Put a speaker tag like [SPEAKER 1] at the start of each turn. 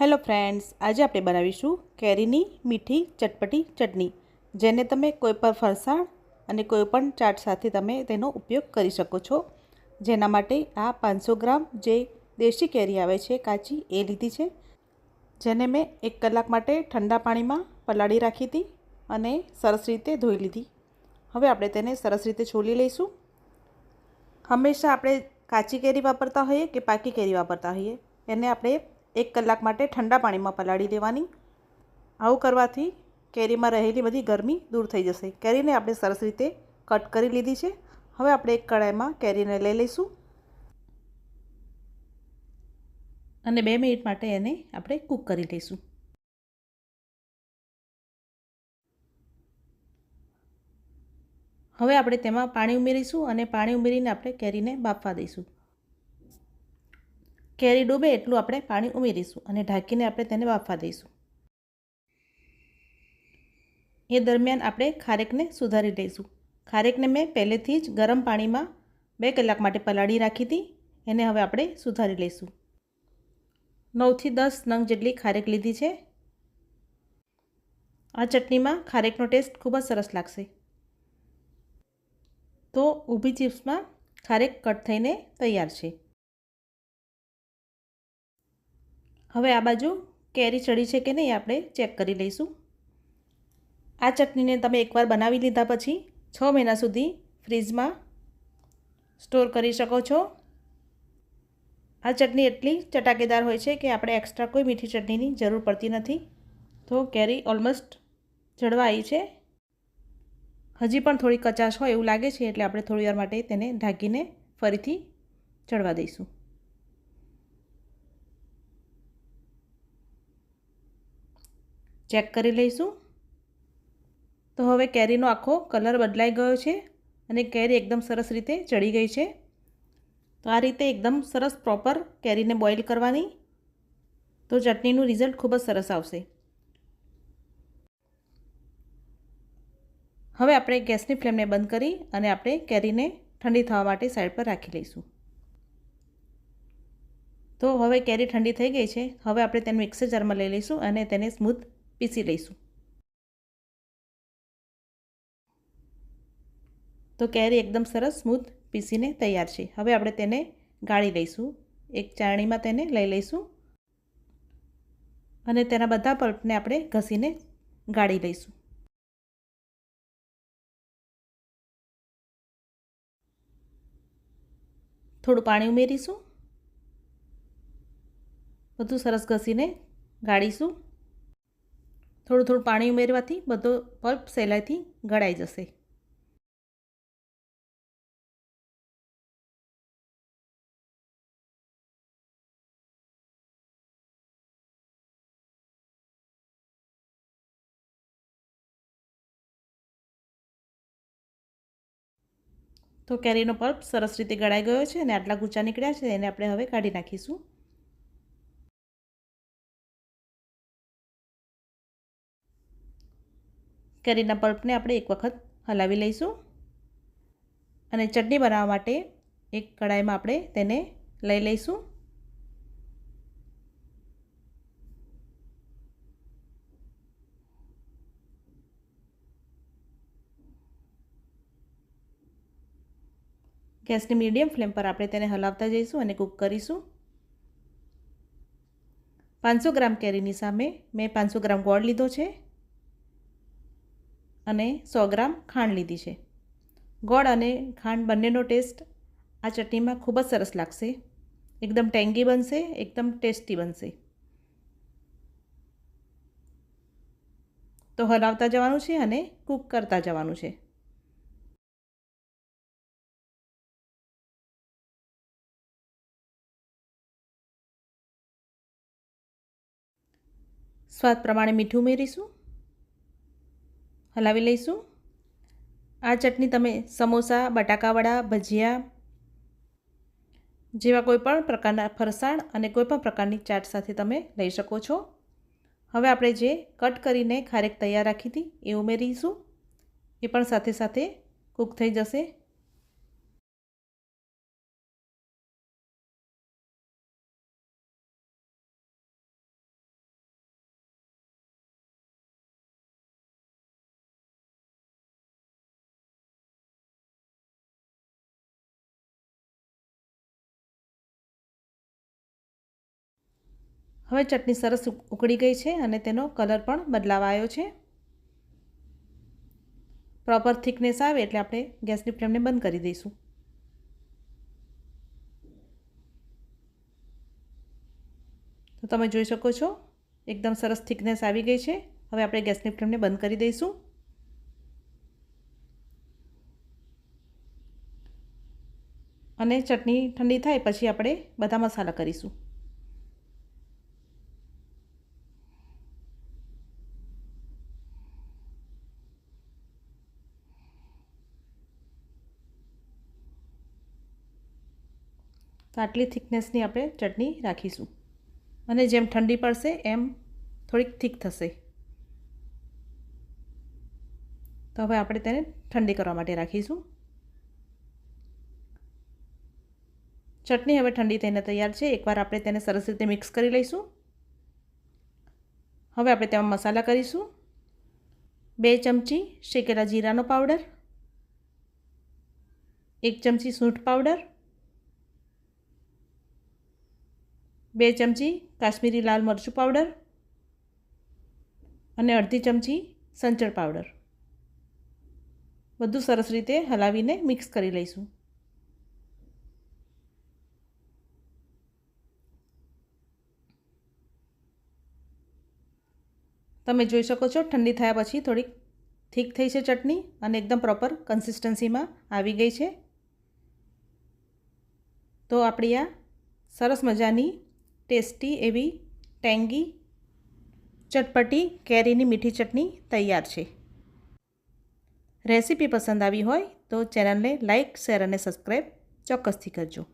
[SPEAKER 1] Hello friends, આજે આપણે બનાવીશું કેરીની મીઠી ચટપટી ચટણી. જેને તમે કોઈ પણ ફરસાણ અને કોઈ પણ ચાટ સાથે તમે તેનો ઉપયોગ કરી શકો છો. જેના માટે આ પાંચસો ગ્રામ જે દેશી કેરી આવે છે, કાચી, એ લીધી છે. જેને મેં એક કલાક માટે ઠંડા પાણીમાં પલાળી રાખી હતી અને સરસ રીતે ધોઈ લીધી. હવે આપણે તેને સરસ રીતે છોલી લઈશું. હંમેશા આપણે કાચી કેરી વાપરતા હોઈએ કે પાકી કેરી વાપરતા હોઈએ? એને આપણે એક કલાક માટે ઠંડા પાણીમાં પલાળી દેવાની. આવું કરવાથી કેરીમાં રહેલી બધી ગરમી દૂર થઈ જશે. કેરીને આપણે સરસ રીતે કટ કરી લીધી છે. હવે આપણે એક કડાઈમાં કેરીને લઈ લઈશું. અને બે મિનિટ માટે એને આપણે કૂક કરી લઈશું. હવે આપણે તેમાં પાણી ઉમેરીશું અને પાણી ઉમેરીને આપણે કેરીને બાફવા દઈશું. કેરી ડૂબે એટલું આપણે પાણી ઉમેરીશું અને ઢાંકીને આપણે તેને બાફવા દઈશું. એ દરમિયાન આપણે ખારેકને સુધારી લઈશું. ખારેકને મેં પહેલેથી જ ગરમ પાણીમાં બે કલાક માટે પલાળી રાખી હતી. એને હવે આપણે સુધારી લઈશું. નવથી દસ નંગ જેટલી ખારેક લીધી છે. આ ચટણીમાં ખારેકનો ટેસ્ટ ખૂબ જ સરસ લાગશે. તો ઊભી ચિપ્સમાં ખારેક કટ થઈને તૈયાર છે. હવે આ બાજુ કેરી ચડી છે કે નહીં આપણે ચેક કરી લઈશું. આ ચટણીને તમે એકવાર બનાવી લીધા પછી છ મહિના સુધી ફ્રીજમાં સ્ટોર કરી શકો છો. આ ચટણી એટલી ચટાકેદાર હોય છે કે આપણે એક્સ્ટ્રા કોઈ મીઠી ચટણીની જરૂર પડતી નથી. તો કેરી ઓલમોસ્ટ જળવા આવી છે. હજી પણ થોડી કચાશ હોય એવું લાગે છે એટલે આપણે થોડી વાર માટે તેને ઢાંકીને ફરીથી ચડવા દઈશું. ચેક કરી લઈશું. તો હવે કેરીનો આખો કલર બદલાઈ ગયો છે અને કેરી એકદમ સરસ રીતે ચડી ગઈ છે. તો આ રીતે એકદમ સરસ પ્રોપર કેરીને બોઇલ કરવાની. તો ચટણીનું રિઝલ્ટ ખૂબ જ સરસ આવશે. હવે આપણે ગેસની ફ્લેમને બંધ કરી અને આપણે કેરીને ઠંડી થવા માટે સાઈડ પર રાખી લઈશું. તો હવે કેરી ઠંડી થઈ ગઈ છે. હવે આપણે તેને મિક્સર જારમાં લઈ લઈશું અને તેને સ્મૂથ પીસી લઈશું. તો કેરી એકદમ સરસ સ્મૂથ પીસીને તૈયાર છે. હવે આપણે તેને ગાળી લઈશું. એક ચાણીમાં તેને લઈ લઈશું. અને તેના બધા પલ્પને આપણે ઘસીને ગાળી લઈશું. થોડું પાણી ઉમેરીશું. બધું સરસ ઘસીને ગાળીશું. થોડું થોડું પાણી ઉમેરવાથી બધો પલ્પ સહેલાઈથી ગળાઈ જશે. તો કેરીનો પલ્પ સરસ રીતે ગળાઈ ગયો છે અને આટલા ગુચ્ચા નીકળ્યા છે એને આપણે હવે કાઢી નાખીશું. કેરીના પલ્પને આપણે એક વખત હલાવી લઈશું. અને ચટણી બનાવવા માટે એક કડાઈમાં આપણે તેને લઈ લઈશું. ગેસની મીડિયમ ફ્લેમ પર આપણે તેને હલાવતા જઈશું અને કૂક કરીશું. પાંચસો ગ્રામ કેરીની સામે મેં પાંચસો ગ્રામ ગોળ લીધો છે. અને સો ગ્રામ ખાંડ લીધી છે. ગોળ અને ખાંડ બંનેનો ટેસ્ટ આ ચટણીમાં ખૂબ જ સરસ લાગશે. એકદમ ટેંગી બનશે, એકદમ ટેસ્ટી બનશે. તો હલાવતા જવાનું છે અને કૂક કરતા જવાનું છે. સ્વાદ પ્રમાણે મીઠું ઉમેરીશું. હલાવી લઈશું. આ ચટણી તમે સમોસા, બટાકાવડા, ભજીયા જેવા કોઈપણ પ્રકારના ફરસાણ અને કોઈપણ પ્રકારની ચાટ સાથે તમે લઈ શકો છો. હવે આપણે જે કટ કરીને ખારેક તૈયાર રાખી હતી એ ઉમેરીશું. એ પણ સાથે સાથે કૂક થઈ જશે. હવે ચટણી સરસ ઉકળી ગઈ છે અને તેનો કલર પણ બદલાવા આવ્યો છે. પ્રોપર થિકનેસ આવે એટલે આપણે ગેસની ફ્લેમને બંધ કરી દઈશું. તો તમે જોઈ શકો છો, એકદમ સરસ થિકનેસ આવી ગઈ છે. હવે આપણે ગેસની ફ્લેમને બંધ કરી દઈશું. અને ચટણી ઠંડી થાય પછી આપણે બધા મસાલા કરીશું. તો આટલી થિકનેસની આપણે ચટણી રાખીશું. અને જેમ ઠંડી પડશે, એમ થોડીક થીક થશે. તો હવે આપણે તેને ઠંડી કરવા માટે રાખીશું. ચટણી હવે ઠંડી થઈને તૈયાર છે. એકવાર આપણે તેને સરસ રીતે મિક્સ કરી લઈશું. હવે આપણે તેમાં મસાલા કરીશું. બે ચમચી શેકેલા જીરાનો પાવડર. એક ચમચી સૂંઠ પાવડર. બે ચમચી કાશ્મીરી લાલ મરચું પાવડર અને અડધી ચમચી સંચળ પાવડર. બધું સરસ રીતે હલાવીને મિક્સ કરી લઈશું. તમે જોઈ શકો છો ઠંડી થયા પછી થોડીક થીક થઈ છે ચટણી અને એકદમ પ્રોપર કન્સિસ્ટન્સીમાં આવી ગઈ છે. તો આપણી આ સરસ મજાની ટેસ્ટી એવી ટેંગી ચટપટી કેરીની મીઠી ચટણી તૈયાર છે. રેસીપી પસંદ આવી હોય તો ચેનલને લાઇક શેર અને સબસ્ક્રાઈબ ચોક્કસથી કરજો.